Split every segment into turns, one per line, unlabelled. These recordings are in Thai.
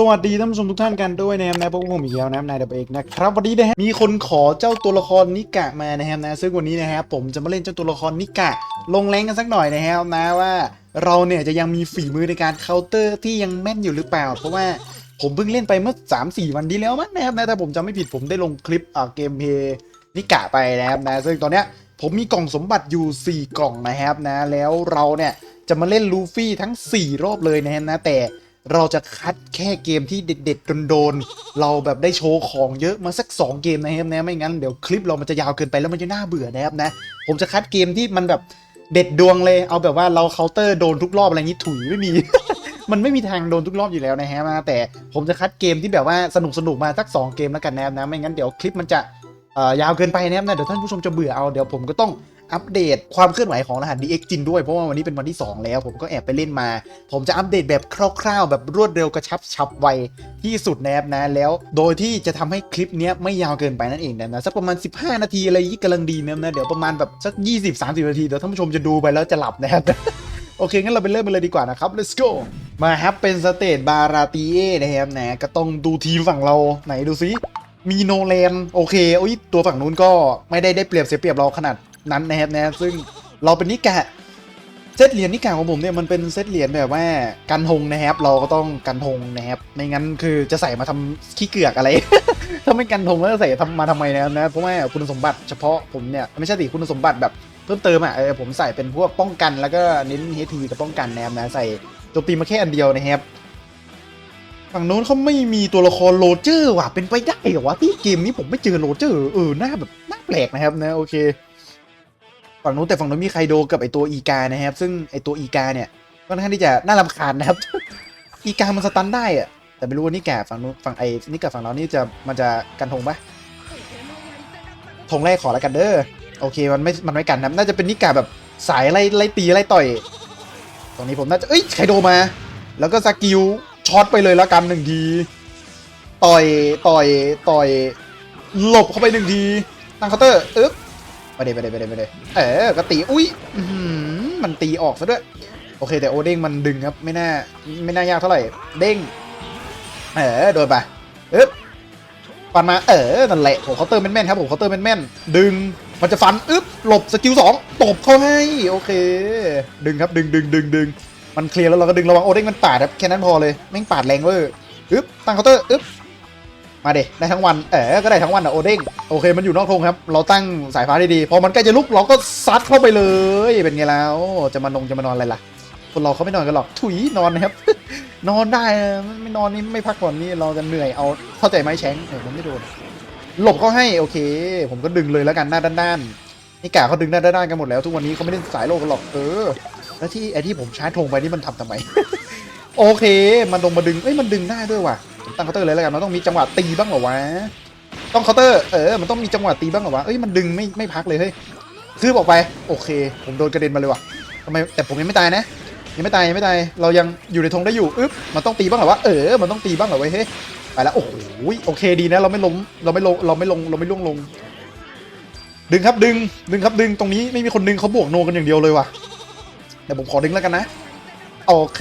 สวัสดีท่านผู้ชมทุกท่านกันด้วยนะครับนะพวกผมอีกแล้วนะครับนายดับเอกนะครับวันนี้นะฮะมีคนขอเจ้าตัวละครนิกะมานะครับนะซึ่งวันนี้นะครับผมจะมาเล่นเจ้าตัวละครนิกะ ลงแรงกันสักหน่อยนะครับนะว่า เราเนี่ยจะยังมีฝีมือในการเคาน์เตอร์ที่ยังแม่นอยู่หรือเปล่า เพราะว่าผมเพิ่งเล่นไปเมื่อ 3-4 วันที่แล้วมั้งนะครับนะถ้าผมจำไม่ผิดผมได้ลงคลิปอ่าเกมเพย์นิกะไปนะครับนะซึ่งตอนเนี้ยผมมีกล่องสมบัติอยู่ 4 กล่องนะครับนะแล้วเราเนี่ยจะมาเล่นลูฟี่ทั้ง 4 รอบเลยนะครับนะแต่ เราจะคัดแค่เกมที่เด็ดๆโดนๆเราแบบได้โชว์ของเยอะมาสัก 2 เกมนะครับนะไม่งั้นเดี๋ยวคลิปเรามันจะยาวเกินไปแล้วมันจะน่าเบื่อนะครับนะ ผมจะคัดเกมที่มันแบบเด็ดดวงเลยเอาแบบว่าเราเคาน์เตอร์โดนทุกรอบอะไรนี้ถุยไม่มี มันไม่มีทางโดนทุกรอบอยู่แล้วนะฮะแต่ผมจะคัดเกมที่แบบว่าสนุกสนุกๆมาสัก 2 เกมแล้วกันนะครับนะไม่งั้นเดี๋ยวคลิปมันจะยาวเกินไปนะครับนะเดี๋ยวท่านผู้ชมจะเบื่อเอาเดี๋ยวผมก็ต้อง อัปเดตความเคลื่อนไหวของรหัส DX จินด้วย เพราะว่าวันนี้เป็นวันที่ 2 แล้ว ผมก็แอบไปเล่นมา ผมจะอัปเดตแบบคร่าวๆ แบบรวดเร็วกระชับฉับไวที่สุดนะครับนะแล้ว โดยที่จะทำให้คลิปเนี้ยไม่ยาวเกินไปนั่นเองนะนะสักประมาณ 15 นาทีอะไรยี่กำลังดีนะนะเดี๋ยวประมาณแบบสัก 20-30 นาทีเดี๋ยวท่านผู้ชมจะดูไปแล้วจะหลับนะครับโอเค งั้นเราไปเริ่มกันเลยดีกว่านะครับ let's go มาครับเป็นสเตทบาราตีเอนะครับนะก็ต้องดูทีมฝั่งเราไหนดูซิมีโนแลนโอเคโอ้ยตัวฝั่งนู้นก็ไม่ได้ได้เปรียบเสียเปรียบเราขนาด นั้นนะครับนะซึ่งเราเป็นนิกะเซตเหรียญนิกาของผมเนี่ยมันเป็นเซตเหรียญแบบว่ากันหงนะครับเราก็ต้องกันหงนะครับไม่งั้นคือจะใส่มาทำขี้เกือกอะไร ถ้าไม่กันหงแล้วจะใส่ทำมาทำไมนะครับนะเพราะว่าคุณสมบัติเฉพาะผมเนี่ยไม่ใช่สิคุณสมบัติแบบเพิ่มเติมอะเออผมใส่เป็นพวกป้องกันแล้วก็เน้นเฮทีกับป้องกันนะครับนะใส่โจมตีมาแค่อันเดียวนะครับฝั่งโน้นเขาไม่มีตัวละครโรเจอร์ว่ะเป็นไปได้เหรอวะที่เกมนี้ผมไม่เจอโรเจอร์เออหน้าแบบหน้าแปลกนะครับนะโอเค ฝั่งนู้นแต่ฝั่งนู้นมีไคโดกับไอตัวอีกานะครับ ซึ่งไอตัวอีกาเนี่ยค่อนข้างที่จะน่ารำคาญนะครับ อีกามันสตันได้อะแต่ไม่รู้ว่านี่แกฝั่งนู้นฝั่งไอนี่กับฝั่งเรานี่จะมันจะกันธงปะธงแรกขอแล้วกันเด้อโอเคมันไม่มันไม่กันนะน่าจะเป็นนิกาแบบสายไล่ไล่ตีไล่ต่อย ตรงนี้ผมน่าจะเอ้ยไคโดมา แล้วก็สกิลช็อตไปเลยแล้วกันหนึ่งทีต่อยต่อยต่อยหลบเข้าไปหนึ่งทีตั้งเคาน์เตอร์อึ๊บ ไปเดไปเดไปเดไปเดเออก็ตีอุ้ยมันตีออกซะด้วย โอเคแต่โอเด้งมันดึงครับไม่น่าไม่น่ายากเท่าไหร่ เด้ง เออโดนไปอึ๊บฟันมาเออนั่นแหละผมเคาน์เตอร์แม่นๆครับผมเคาน์เตอร์แม่นๆดึงมันจะฟันอึ๊บหลบสกิลสองตบเขาให้โอเค ดึงครับดึงดึงดึงดึงมันเคลียร์แล้วเราก็ดึงระวังโอเด้งมันปาดครับแค่นั้นพอเลยแม่งปาดแรงเวอร์อึ๊บตั้งเคาน์เตอร์อึ๊บ มาเดได้ทั้งวันเออก็ได้ทั้งวันอะโอเด้งโอเคมันอยู่นอกธงครับ เราตั้งสายฟ้าด้ดีพอมันใกล้จะลุกเราก็ซัดเข้าไปเลยเป็นไงแล้วจะมานงจะมานอนอะไรล่ะคนเราเขาไม่นอนกันหรอกถุยนอนนะครับ นอนได้ไม่นอนนี่ไม่พักผ่อนนี่เราจะเหนื่อยเอาเข้าใจไหมแชงเออผมไม่โดนหลบเขาให้โอเค ผมก็ดึงเลยแล้วกันหน้าด้านๆนี่กาเขาดึงหน้าด้านๆกันหมดแล้ว ทุกวันนี้เขาไม่ได้สายโลกกันหรอกเออแล้วที่ไอที่ผมชาร์จธงไปนี่มันทำทำไม โอเค มันลงมาดึงเอ้ยมันดึงได้ด้วยว่ะตั้งเคาน์เตอร์เลยแล้วกันมันต้องมีจังหวะตีบ้างเหรอวะต้องเคาน์เตอร์เออมันต้องมีจังหวะตีบ้างเหรอวะเอ้ยมันดึงไม่ไม่พักเลยเฮ้ยคืบออกไปโอเค ผมโดนกระเด็นมาเลยว่ะทำไมแต่ผมยังไม่ตายนะยังไม่ตายยังไม่ตายเรายังอยู่ในธงได้อยู่อึ๊บมันต้องตีบ้างเหรอวะเออมันต้องตีบ้างเหรอเว้ยเฮ้ยไปแล้วโอ้โหโอเคดีนะเราไม่ล้มเราไม่ลงเราไม่ลงเราไม่ล่วงลง ดึงครับดึงดึงครับดึงตรงนี้ไม่มีคนดึงเขาบวกโนกันอย่างเดียวเลยว่ะเดี๋ยวผมขอดึงแล้วกันนะโอเค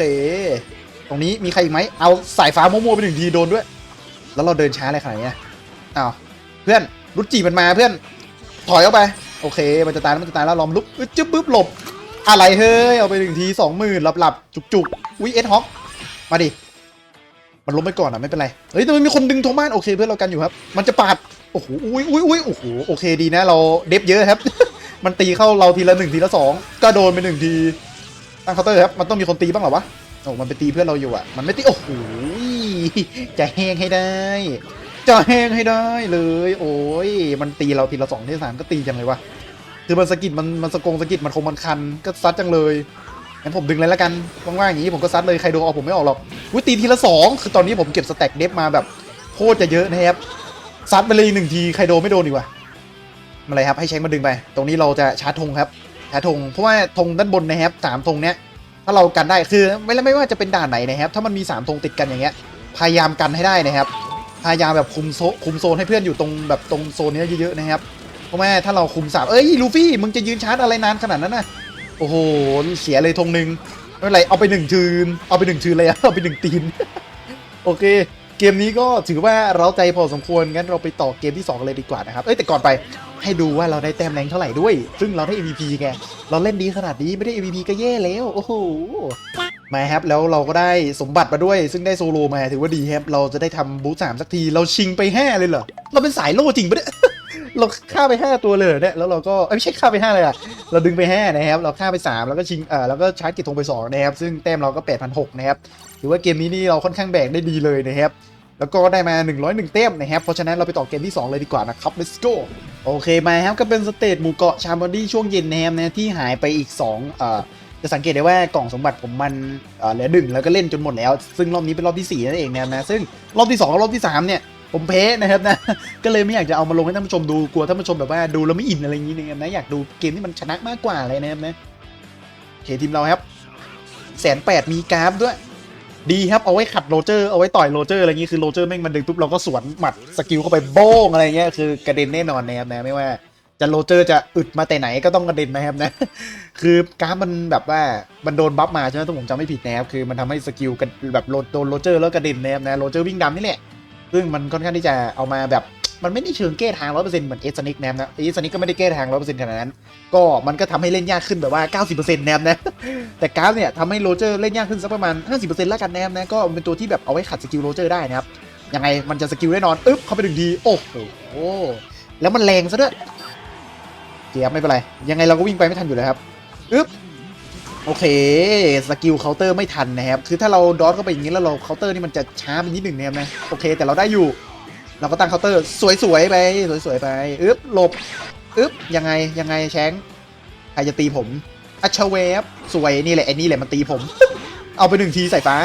ตรงนี้มีใครอีกไหมเอาสายฟ้าโมโมไปหนึ่งทีโดนด้วย แล้วเราเดินช้าอะไรขนาดนี้อ้าวเพื่อนรุดจีมันมาเพื่อน ถอยออกไป โอเค มันจะตายแล้วมันจะตายแล้วลอมลุกจึ๊บปึ๊บหลบ อะไรเฮ้ย เอาไปหนึ่งทีสองหมื่นหลับหลับจุกจุกวิเอสฮอกมาดิ มันล้มไปก่อนอะไม่เป็นไร เฮ้ยแต่มันมีคนดึงโทมัสโอเคเพื่อนเรากันอยู่ครับ มันจะปาด โอ้โห อุ้ยอุ้ยอุ้ยโอ้โห โอเคดีนะ เราเดฟเยอะครับ มันตีเข้าเราทีละหนึ่งทีละสองก็โดนไปหนึ่งที ตั้งเคาน์เตอร์ครับ มันต้องมีคนตีบ้างหรอวะ โอ้มันไปตีเพื่อนเราอยู่อะ มันไม่ตี โอ้โหจะแห้งให้ได้ จะแห้งให้ได้เลย โอ้ย มันตีเราทีละสองทีสามก็ตีจังเลยวะคือมันสะกิดมันมันสะกงสะกิดมันคงมันคันก็ซัดจังเลยงั้นผมดึงเลยล้วกันว่างๆอย่างนี้ผมก็ซัดเลยใครโดนเอาผมไม่ออกหรอกอุ้ตีทีละสองคือตอนนี้ผมเก็บสแต็กเดฟมาแบบโคตรจะเยอะนะครับซัดไปเลยหนึ่งทีใครโดนไม่โดนดีกว่ามาเลยครับให้เช็คมาดึงไป ตรงนี้เราจะชาร์จธงครับชาร์จธงเพราะว่าธงด้านบนนะครับสามธงเนี้ย ถ้าเรากันได้คือไม่ไม่ว่าจะเป็นด่านไหนนะครับ ถ้ามันมี3ธงติดกันอย่างเงี้ย พยายามกันให้ได้นะครับ พยายามแบบคุมโซคุมโซนให้เพื่อนอยู่ตรงแบบตรงโซนนี้เยอะๆนะครับเพราะว่ถ้าเราคุมสามเอ้ยลูฟี่มึงจะยืนชาร์จอะไรนานขนาดนั้นนะโอ้โหเสียเลยธงหนึ่งไม่เป็นไรเอาไปหนึ่งชืน เอาไปหนึ่งชืนเลยเอาไปหนึ่งตีน โอเค เกมนี้ก็ถือว่าเราใจพอสมควรงั้นเราไปต่อเกมที่ 2 เลยดีกว่านะครับ เอ้ยแต่ก่อนไป ให้ดูว่าเราได้แต้มแรงเท่าไหร่ด้วย ซึ่งเราได้ MVP ไงเราเล่นดีขนาดนี้ไม่ได้ MVP ก็แย่แล้ว โอ้โหมาครับแล้วเราก็ได้สมบัติมาด้วย ซึ่งได้โซโลมาถือว่าดีครับเราจะได้ทำบูสามสักทีเราชิงไป5เลยเหรอเราเป็นสายโล่จริงปะเนี่ยเราฆ่าไป 5 ตัวเลยเนี่ยแล้วเราก็เอ้ยไม่ใช่ฆ่าไป5เลยอะเราดึงไป5นะครับเราฆ่าไป 3 แล้วก็ชิงเอ่อแล้วก็ชาร์จกิจทงไป2นะครับซึ่งแต้มเราก็8,600นะครับถือว่าเกมนี้นี่เราค่อนข้างแบกได้ดีเลยนะครับ แล้วก็ได้มา 101 เต้มนะครับ เพราะฉะนั้นเราไปต่อเกมที่ 2 เลยดีกว่านะครับ let's go โอเคมาครับก็เป็นสเตจหมู่เกาะชาร์บอดี้ช่วงเย็นนะครับนะที่หายไปอีก2เอ่อจะสังเกตได้ว่ากล่องสมบัติผมมันเหลือหนึ่งแล้วก็เล่นจนหมดแล้ว ซึ่งรอบนี้เป็นรอบที่ 4 นั่นเองนะครับนะซึ่งรอบที่2กับรอบที่3เนี่ยผมเพ้นะครับนะก็เลยไม่อยากจะเอามาลงให้ท่านผู้ชมดูกลัวท่านผู้ชมแบบว่าดูแล้วไม่อินอะไรอย่างนี้นะครับนะอยากดูเกมที่มันชนะมากกว่าอะไรนะครับนะโอเคทีมเราครับแสนแปดมีกราฟด้วย ดีครับเอาไว้ขัดโรเจอร์เอาไว้ต่อยโรเจอร์อะไรอย่างงี้คือโรเจอร์แม่งมันดึงปุ๊บเราก็สวนหมัดสกิลเข้าไปโบ้งอะไรเงี้ยคือกระเด็นแน่นอนนะครับนะไม่ว่าจะโรเจอร์จะอึดมาแต่ไหนก็ต้องกระเด็นนะครับนะ คือกรารมันแบบว่ามันโดนบัฟมาใช่ไหมถ้าผมจำไม่ผิดนะครับคือมันทำให้สกิลกันแบบโดนโดนโรเจอร์แล้วกระเด็นนะครับนะโรเจอร์วิ่งดำนี่แหละซึ่งมันค่อนข้างที่จะเอามาแบบ มันไม่ได้เชิงแก้ทางร้อยเปอร์เซ็นต์เหมือนเอสนิกแนะครับนะเอสนิกก็ไม่ได้แก้ทางร้อยเปอร์เซ็นต์ขนาดนั้น ก็มันก็ทำให้เล่นยากขึ้นแบบว่า90%นะครับนต์แนมนะ แต่กราฟเนี่ยทำให้โรเจอร์เล่นยากขึ้นสักประมาณ50%แล้วกันนะครับนะ ก็เป็นตัวที่แบบเอาไว้ขัดสกิลโรเจอร์ได้นะครับ ยังไงมันจะสกิลแน่นอนอึ๊บเข้าไปหนึ่งทีโอ้โห แล้วมันแรงซะด้วยเกียบไม่เป็นไร ยังไงเราก็วิ่งไปไม่ทันอยู่แล้วครับอึ๊บโอเค สกิลเคาน์เตอร์ไม่ทันนะครับ คือถ้าเราดอทเข้าไปอย่างนี้แล้วเราเคาน์เตอร์นี่มันจะช้าไปนิดหนึ่งนะครับนะ โอเค แต่เราได้อยู่ เราก็ตั้งเคาน์เตอร์สวยๆไปสวยๆไปอึ๊บหลบอึ๊บยังไงยังไงแชงใครจะตีผมอัชเวฟสวยนี่แหละไอ้นี่แหละมันตีผม เอาไปหนึ่งทีใส่ฟ้า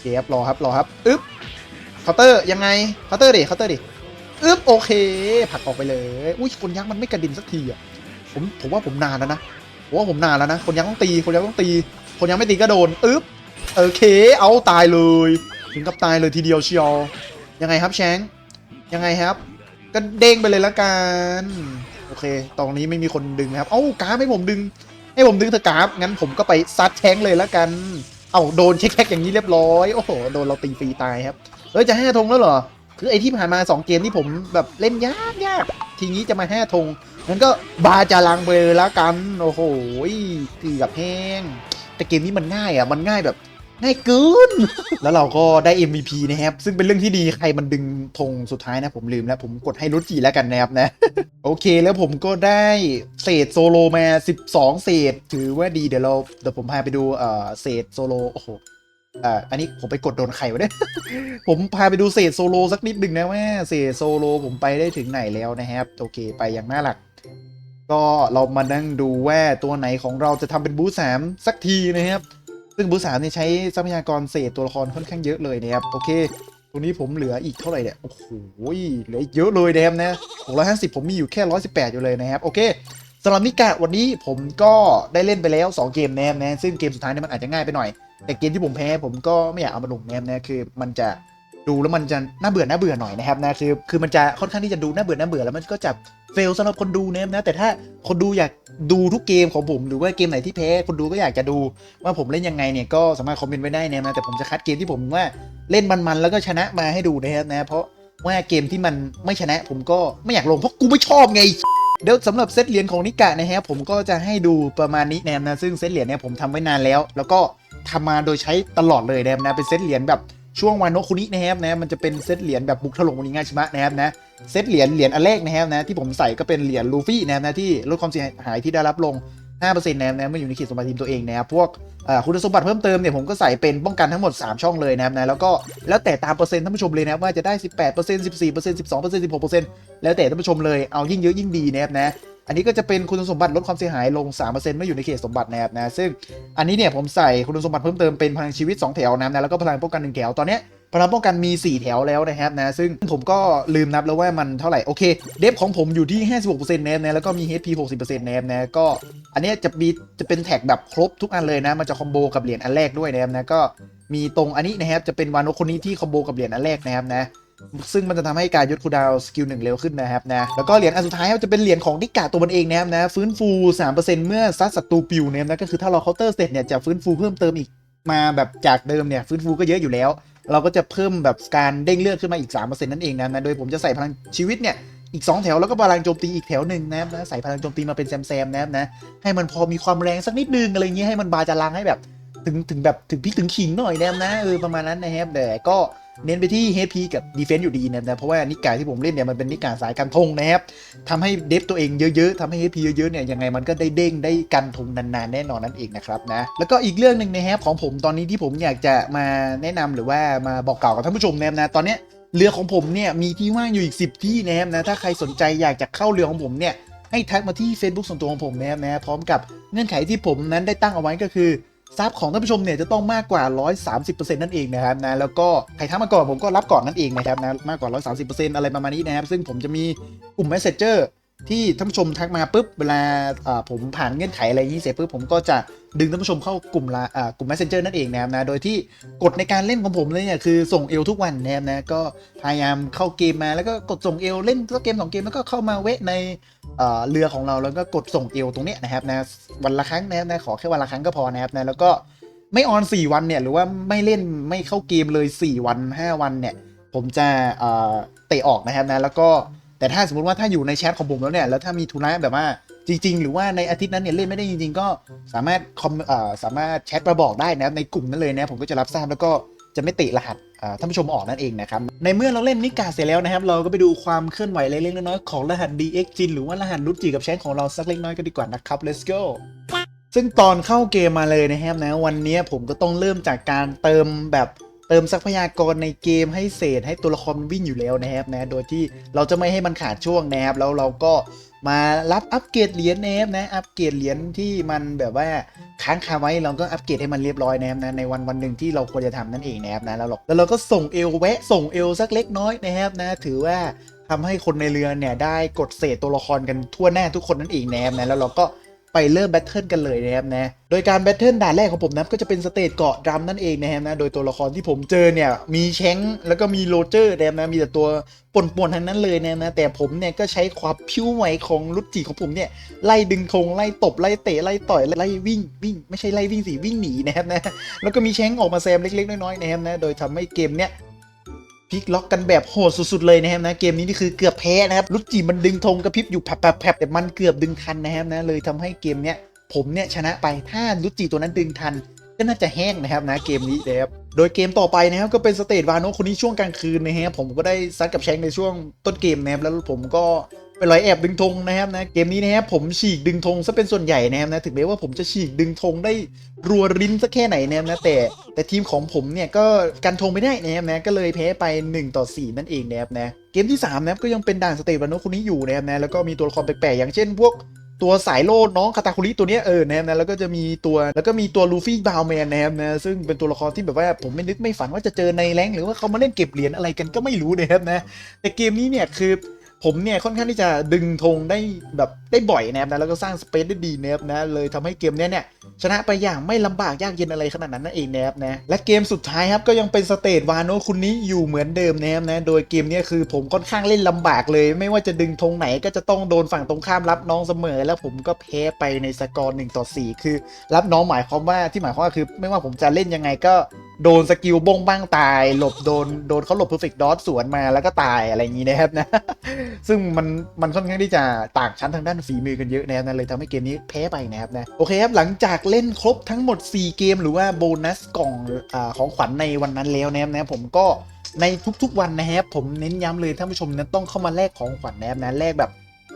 เก็บรอครับรอครับอึ๊บเคาน์เตอร์ยังไงเคาน์เตอร์ดิเคาน์เตอร์ดิอึ๊บโอเคผักออกไปเลยอุ้ยคนยักษ์มันไม่กระดินสักทีอะผมผมว่าผมนานแล้วนะผมว่าผมนานแล้วนะ คนยักษ์ต้องตีคนยักษ์ต้องตี คนยักษ์ไม่ตีก็โดนอึ๊บโอเค เอาตายเลยถึงกับตายเลยทีเดียวเชียว ยังไงครับแชงยังไงครับ ก็เด้งไปเลยละกันโอเค ตรงนี้ไม่มีคนดึงครับ เอ้าการดให้ผมดึง ให้ผมดึงเถอะกราฟงั้นผมก็ไปซัดแทงเลยล้วกัน เอาโดนเช็คแท็กอย่างนี้เรียบร้อย โอ้โห โดนเราตีฟรีตายครับเฮ้ยจะห้าธงแล้วเหรอ คือไอที่ผ่านมา 2 เกมที่ผมแบบเล่นยากยากทีนี้จะมาห้าธงงั้นก็บาจารังไปเลยล้วกัน โอ้โหเกือบแห้ง แต่เกมนี้มันง่ายอะ มันง่ายแบบ ง่ายเกิน แล้วเราก็ได้ MVP นะครับ ซึ่งเป็นเรื่องที่ดีใครมันดึงธงสุดท้ายนะผมลืมแล้ว ผมกดให้รุจิแล้วกันนะครับนะ โอเคแล้วผมก็ได้เศษโซโลมา 12 เศษ ถือว่าดีเดี๋ยวเราเดี๋ยวผมพาไปดูเอ่อเศษโซโลโอ้โหอ่าอันนี้ผมไปกดโดนใครวะเนี่ย ผมพาไปดูเศษโซโลสักนิดหนึ่งนะว่าเศษโซโลผมไปได้ถึงไหนแล้วนะครับ โอเคไปอย่างน่าหลัก ก็เรามานั่งดูว่าตัวไหนของเราจะทำเป็นบูสามสักทีนะครับ ซึ่งบูสามเนี่ยใช้ทรัพยากรเศษตัวละครค่อนข้างเยอะเลยนะครับโอเค ตรงนี้ผมเหลืออีกเท่าไหร่เนี่ยโอ้โหเหลืออีกเยอะเลยแดมนะ650 ผมมีอยู่แค่118 อยู่เลยนะครับโอเคสำหรับนิกะวันนี้ผมก็ได้เล่นไปแล้ว 2 เกมแนมนะซึ่งเกมสุดท้ายเนี่ยมันอาจจะง่ายไปหน่อย แต่เกมที่ผมแพ้ผมก็ไม่อยากเอามาลงแนมนะคือมันจะดูแล้วมันจะน่าเบื่อน่าเบื่อหน่อยนะครับนะคือคือมันจะค่อนข้างที่จะดูน่าเบื่อน่าเบื่อแล้วมันก็จะ เฟลสำหรับคนดูนะครับนะ แต่ถ้าคนดูอยากดูทุกเกมของผม หรือว่าเกมไหนที่แพ้ คนดูก็อยากจะดูว่าผมเล่นยังไงเนี่ยก็สามารถคอมเมนต์ไว้ได้นะครับนะแต่ผมจะคัดเกมที่ผมว่าเล่นมันๆแล้วก็ชนะมาให้ดูนะครับนะเพราะว่าเกมที่มันไม่ชนะผมก็ไม่อยากลงเพราะกูไม่ชอบไงเดี๋ยวสำหรับเซตเหรียญของนิกะนะฮะผมก็จะให้ดูประมาณนี้นะครับนะซึ่งเซตเหรียญเนี่ยผมทำไว้นานแล้ว แล้วก็ทำมาโดยใช้ตลอดเลยนะครับนะเป็นเซตเหรียญแบบช่วงวานโนคุนินะครับนะมันจะเป็นเซตเหรียญแบบบุกถล่มวานิงาชิมะนะครับนะ เซตเหรียญเหรียญอันแรกนะครับนะที่ผมใส่ก็เป็นเหรียญลูฟี่นะครับนะที่ลดความเสียหายที่ได้รับลง 5%นะครับนะเมื่ออยู่ในเขตสมบัติทีมตัวเองนะครับพวกคุณสมบัติเพิ่มเติมเนี่ยผมก็ใส่เป็นป้องกันทั้งหมด 3 ช่องเลยนะครับนะแล้วก็แล้วแต่ตามเปอร์เซ็นต์ท่านผู้ชมเลยนะว่าจะได้ 18% 14% 12% 16%แล้วแต่ท่านผู้ชมเลยเอายิ่งเยอะยิ่งดีนะครับนะอันนี้ก็จะเป็นคุณสมบัติลดความเสียหายลง 3%เมื่ออยู่ในเขตสมบัตินะครับนะซึ่งอันนี้เนี่ยผมใส่คุณสมบัติเพิ่มเติมเป็นพลังชีวิต 2 แถวนะนะแล้วก็พลังป้องกัน1แถวตอนนี้ พลังป้องกันมี 4 แถวแล้วนะครับนะ ซึ่งผมก็ลืมนับแล้วว่ามันเท่าไหร่ โอเค เดฟของผมอยู่ที่ 56%นะครับนะ แล้วก็มี HP 60%นะครับนะ ก็อันนี้จะมีจะเป็นแท็กแบบครบทุกอันเลยนะ มันจะคอมโบกับเหรียญอันแรกด้วยนะครับนะ ก็มีตรงอันนี้นะครับ จะเป็นวานโนคนนี้ที่คอมโบกับเหรียญอันแรกนะครับนะซึ่งมันจะทำให้การยศคูดาวสกิลหนึ่งเร็วขึ้นนะครับนะ แล้วก็เหรียญอันสุดท้ายจะเป็นเหรียญของนิกาตัวมันเองนะครับนะ ฟื้นฟู 3%เมื่อซัดศัตรูปิวเนี่ยนะ ก็คือถ้าเราเคาน์เตอร์เสร็จเนี่ยจะฟื้นฟูเพิ่มเติมอีกมาแบบจากเดิมเนี่ยฟื้นฟูก็เยอะอยู่แล้ว เราก็จะเพิ่มแบบการเด้งเลือดขึ้นมาอีก 3%นั่นเองนะนะ โดยผมจะใส่พลังชีวิตเนี่ยอีก 2 แถวแล้วก็พลังโจมตีอีกแถวหนึ่งนะครับนะใส่พลังโจมตีมาเป็นแซมๆนะครับนะให้มันพอมีความแรงสักนิดนึงอะไรเงี้ยให้มันบาจะลังให้แบบถึงถึงแบบถึงพลิถึงขิงหน่อยนะครับนะเออประมาณนั้นนะครับแต่ก็ เน้นไปที่ HP กับ Defense อยู่ดีนะครับเพราะว่านิกาที่ผมเล่นเนี่ยมันเป็นนิกาสายกันทงนะครับทำให้เดฟตัวเองเยอะๆทำให้ HP เยอะๆเนี่ยยังไงมันก็ได้เด้งได้กันทงนานๆแน่นอนนั่นเองนะครับนะแล้วก็อีกเรื่องหนึ่งนะครับของผมตอนนี้ที่ผมอยากจะมาแนะนำหรือว่ามาบอกกล่าวกับท่านผู้ชมนะครับนะตอนเนี้ยเรือของผมเนี่ยมีที่ว่างอยู่อีก 10 ที่นะครับนะถ้าใครสนใจอยากจะเข้าเรือของผมเนี่ยให้ทักมาที่ Facebook ส่วนตัวของผมนะครับนะพร้อมกับเงื่อนไขที่ผมนั้นได้ตั้งเอาไว้ก็คือ ซับของท่านผู้ชมเนี่ยจะต้องมากกว่า 130%นั่นเองนะครับนะแล้วก็ใครทักมาก่อนผมก็รับก่อนนั่นเองนะครับนะมากกว่า 130%อะไรประมาณนี้นะครับซึ่งผมจะมีกลุ่ม Messenger ที่ท่านผู้ชมทักมาปุ๊บเวลาผมผ่านเงื่อนไขอะไรอย่างนี้เสร็จปุ๊บผมก็จะดึงท่านผู้ชมเข้ากลุ่มละกลุ่ม Messenger นั่นเองนะครับนะโดยที่กฎในการเล่นของผมเลยเนี่ยคือส่งเอลทุกวันนะครับนะก็พยายามเข้าเกมมาแล้วก็กดส่งเอลเล่นสักเกมสองเกมแล้วก็เข้ามาเวะในเรือของเราแล้วก็กดส่งเอลตรงเนี้ยนะครับนะวันละครั้งนะครับนะขอแค่วันละครั้งก็พอนะครับนะแล้วก็ไม่ออน 4 วันเนี่ยหรือว่าไม่เล่นไม่เข้าเกมเลย 4 วัน 5 วันเนี่ยผมจะเตะออกนะครับนะแล้วก็ แต่ถ้าสมมติว่าถ้าอยู่ในแชทของผมแล้วเนี่ยแล้วถ้ามีธุระแบบว่าจริง ๆ หรือว่าในอาทิตย์นั้นเนี่ยเล่นไม่ได้จริง ๆ ก็สามารถคอมเอ่อสามารถแชทมาบอกได้นะครับในกลุ่มนั้นเลยนะผมก็จะรับทราบแล้วก็จะไม่ตะรหัสท่านผู้ชมออกนั่นเองนะครับ ในเมื่อเราเล่นนิกาเสร็จแล้วนะครับ เราก็ไปดูความเคลื่อนไหวเล็กๆน้อยๆของรหัส DX จินหรือว่ารหัสรุจิกับแชทของเราสักเล็กน้อยกันดีกว่านะครับ let's go ซึ่งตอนเข้าเกมมาเลยนะครับนะวันนี้ผมก็ต้องเริ่มจากการเติมแบบ เติมทรัพยากรในเกมให้เศษให้ตัวละครวิ่งอยู่แล้วนะครับนะ โดยที่เราจะไม่ให้มันขาดช่วงนะครับแล้วเราก็มารับอัปเกรดเหรียญนะครับนะ อัปเกรดเหรียญที่มันแบบว่าค้างคาไว้เราก็อัปเกรดให้มันเรียบร้อยนะครับนะในวันวันหนึ่งที่เราควรจะทำนั่นเองนะครับนะแล้วเราแล้วเราก็ส่งเอลแวะส่งเอลสักเล็กน้อยนะครับนะ ถือว่าทำให้คนในเรือเนี่ยได้กดเศษตัวละครกันทั่วหน้าทุกคนนั่นเองนะครับนะแล้วเราก็ ไปเริ่มแบทเทิลกันเลยนะครับนะ โดยการแบทเทิลด่านแรกของผมนะก็จะเป็นสเตจเกาะดำนั่นเองนะครับนะ โดยตัวละครที่ผมเจอเนี่ยมีแชงแล้วก็มีโรเจอร์นะครับนะ มีแต่ตัวป่นๆทั้งนั้นเลยนะนะ แต่ผมเนี่ยก็ใช้ความพิ้วไหวของรุจิของผมเนี่ยไล่ดึงธงไล่ตบไล่เตะไล่ต่อยไล่วิ่งวิ่งไม่ใช่ไล่วิ่งสิวิ่งหนีนะครับนะ แล้วก็มีแชงออกมาแซมเล็กๆน้อยๆนะครับนะ โดยทำให้เกมเนี่ย พลิกล็อกกันแบบโหดสุดๆเลยนะครับนะเกมนี้นี่คือเกือบแพ้นะครับลุจิมันดึงธงกระพริบอยู่แผลบๆแต่มันเกือบดึงทันนะครับนะเลยทำให้เกมเนี้ยผมเนี่ยชนะไปถ้าลุจิตัวนั้นดึงทันก็น่าจะแห้งนะครับนะเกมนี้นะครับโดยเกมต่อไปนะครับก็เป็นสเตจวานโนคนนี้ช่วงกลางคืนนะฮะผมก็ได้ซัดกับแชงในช่วงต้นเกมนะครับแล้วผมก็ ไปลอยแอบดึงธงนะครับนะเกมนี้นะครับผมฉีกดึงธงซะเป็นส่วนใหญ่นะครับนะถึงแม้ว่าผมจะฉีกดึงธงได้รัวรินสักแค่ไหนนะครับนะแต่แต่ทีมของผมเนี่ยก็กันธงไม่ได้นะครับนะก็เลยแพ้ไป 1 ต่อ 4 นั่นเองนะครับนะเกมที่3นะครับก็ยังเป็นด่านสเตทวานโนคนนี้อยู่นะครับนะแล้วก็มีตัวละครแปลกๆอย่างเช่นพวกตัวสายโล่น้องคาตาคุริตัวเนี้ยเออนะครับนะแล้วก็จะมีตัวแล้วก็มีตัวลูฟี่บาวแมนนะครับนะซึ่งเป็นตัวละครที่แบบว่าผมไม่นึกไม่ฝันว่าจะเจอในแรงหรือว่าเขามาเล่นเก็บเหรียญอะไรกันก็ไม่รู้นะครับนะแต่เกมนี้เนี่ยคือ ผมเนี่ยค่อนข้างที่จะดึงธงได้แบบได้บ่อยนะครับนะแล้วก็สร้างสเปซได้ดีนะครับนะเลยทำให้เกมเนี้ยเนี่ยชนะไปอย่างไม่ลำบากยากเย็นอะไรขนาดนั้นนั่นเองนะครับนะและเกมสุดท้ายครับก็ยังเป็นสเตจวานโนคุณนี้อยู่เหมือนเดิมนะครับนะโดยเกมเนี้ยคือผมค่อนข้างเล่นลำบากเลย ไม่ว่าจะดึงธงไหนก็จะต้องโดนฝั่งตรงข้ามรับน้องเสมอ แล้วผมก็แพ้ไปในสกอร์1ต่อ4คือ รับน้องหมายความว่าที่หมายความว่าคือ ไม่ว่าผมจะเล่นยังไงก็ โดนสกิลบงบ้างตาย หลบโดนโดนเขาหลบเพอร์เฟกต์ดอทสวนมาแล้วก็ตายอะไรอย่างนี้นะครับนะ ซึ่งมันมันค่อนข้างที่จะต่างชั้นทางด้านฝีมือกันเยอะนะครับนะเลยทำให้เกมนี้แพ้ไปนะครับนะโอเคครับหลังจากเล่นครบทั้งหมด 4 เกมหรือว่าโบนัสกล่องอาของขวัญในวันนั้นแล้วนะครับนะผมก็ในทุกๆวันนะครับผมเน้นย้ำเลยท่านผู้ชมนั้นต้องเข้ามาแลกของขวัญนะครับนะแลกแบบ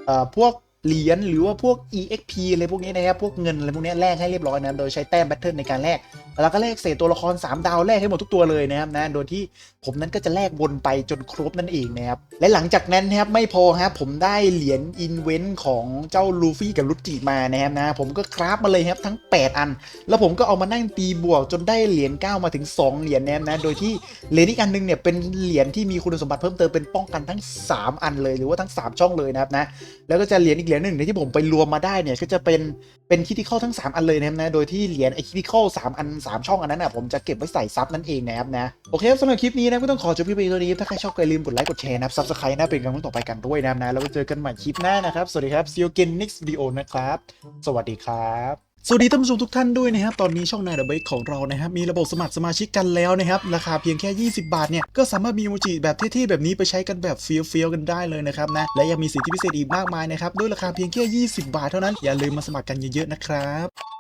อ่อพวก เหรียญหรือว่าพวก EXP อะไรพวกนี้นะครับพวกเงินอะไรพวกนี้แลกให้เรียบร้อยนะโดยใช้แต้มแบทเทิลในการแลกแล้วก็แลกเศษตัวละคร 3 ดาวแลกให้หมดทุกตัวเลยนะครับนะโดยที่ผมนั้นก็จะแลกวนไปจนครบนั่นเองนะครับและหลังจากนั้นนะครับไม่พอครับผมได้เหรียญอินเวนต์ของเจ้าลูฟี่กับลุจิมานะครับนะผมก็คราฟมาเลยครับทั้ง 8 อัน แล้วผมก็เอามานั่งตีบวกจนได้เหรียญ9มาถึง 2 เหรียญนะครับนะโดยที่เหรียญอีกอันหนึงเนี่ยเป็นเหรียญที่มีคุณสมบัติเพิ่มเติมเป็นป้องกันทั้ง 3 อันเลยหรือว่าทั้ง 3 ช่องเลยนะครับนะแล้วก็จะเหรียญอีกเหรียญหนึ่งในที่ผมไปรวมมาได้เนี่ย ก็จะเป็นเป็นคิติคอลทั้ง 3 อันเลยนะครับนะ โดยที่เหรียญไอคิติคอลสามอัน 3 ช่องอันนั้นนะผมจะเก็บไว้ใส่ซับนั่นเองนะครับนะ โอเคครับสำหรับคลิปนี้นะก็ต้องขอจบคลิปไปตัวนี้ ถ้าใครชอบก็อย่าลืมกดไลค์กดแชร์นะครับซับสไครต์นะเป็นกำลังต่อไปกันด้วยนะครับนะแล้วไปเจอกันใหม่คลิปหน้านะครับสวัสดีครับซีโอเกนนิกส์วิดีโอนะครับ สวัสดีครับ สวัสดีท่านผู้ชมทุกท่านด้วยนะครับ ตอนนี้ช่องนายเดอะเบกของเรานะครับ มีระบบสมัครสมาชิกกันแล้วนะครับ ราคาเพียงแค่ 20 บาทเนี่ย ก็สามารถมีอีโมจิแบบเท่ๆ แบบนี้ไปใช้กันแบบเฟี้ยวๆ กันได้เลยนะครับนะ และยังมีสิทธิพิเศษอีกมากมายนะครับ ด้วยราคาเพียงแค่ 20 บาทเท่านั้น อย่าลืมมาสมัครกันเยอะๆ นะครับ